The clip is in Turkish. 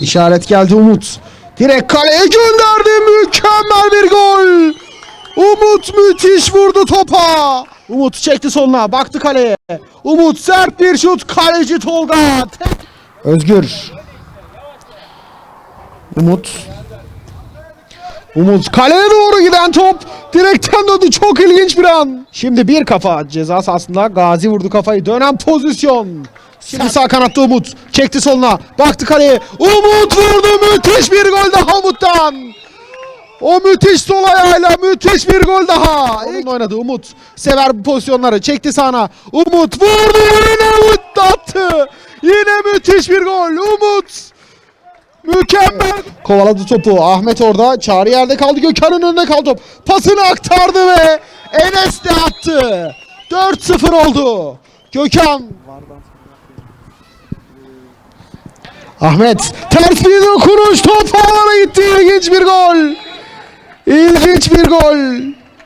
İşaret geldi Umut. Direkt kaleye gönderdi. Mükemmel bir gol. Umut müthiş vurdu topa. Umut çekti soluna. Baktı kaleye. Umut sert bir şut. Kaleci Tolga. Özgür. Umut. Umut kaleye doğru giden top direkten döndü. Çok ilginç bir an. Şimdi bir kafa ceza sahasında Gazi vurdu kafayı. Dönen pozisyon. Şimdi sağ kanatta Umut. Çekti soluna. Baktı kaleye. Umut vurdu. Müthiş bir gol daha Umut'tan. O müthiş sol ayağıyla müthiş bir gol daha. İlk oynadı Umut. Sever bu pozisyonları. Çekti sağına. Umut vurdu. Yine Umut attı. Yine müthiş bir gol. Umut. Mükemmel. Kovaladı topu. Ahmet orada. Çağrı yerde kaldı. Gökhan'ın önünde kaldı top. Pasını aktardı ve Enes de attı. 4-0 oldu. Gökhan. Ahmet tersliği dokunuş top ağlara gitti ilginç bir gol. İlginç bir gol.